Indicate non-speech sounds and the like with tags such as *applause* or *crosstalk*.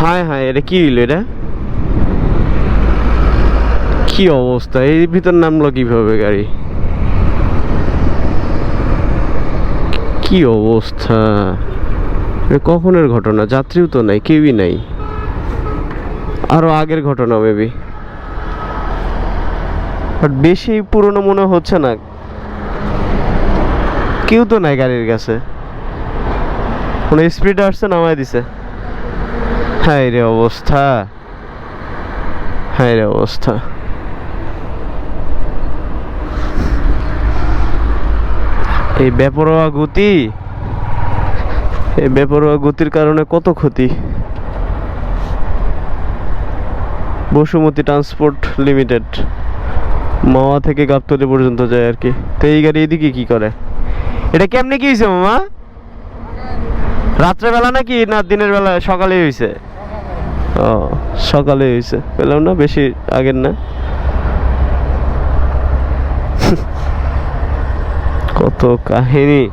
হায় হায়, এটা কি হইল এটা? কি অবস্থা? এই ভিতর নামলো কীভাবে গাড়ি? কি অবস্থা? কখনের ঘটনা? যাত্রীও তো নাই, কেউই নাই। আরও আগের ঘটনা মেবি বাট বেশি পুরনো মনে হচ্ছে না। কেউ তো নাই গাড়ির কাছে। কোনো স্পিড আসছে, নামায় দিছে। হাই রে অবস্থা। হাই রে অবস্থা। এই বেপরোয়া গতি, এই বেপরোয়া গতির কারণে কত ক্ষতি? বসুমতি ট্রান্সপোর্ট লিমিটেড, মাওয়া থেকে গাবতলি পর্যন্ত যায় আর কি। তো এই গাড়ি এদিকে কি করে? এটা কেমনে কি হয়েছে মামা? রাত্রেবেলা নাকি না দিনের বেলা সকালে হয়েছে ও সকালে হয়েছে। পেলাম না বেশি আগের না। *laughs* কত কাহিনী।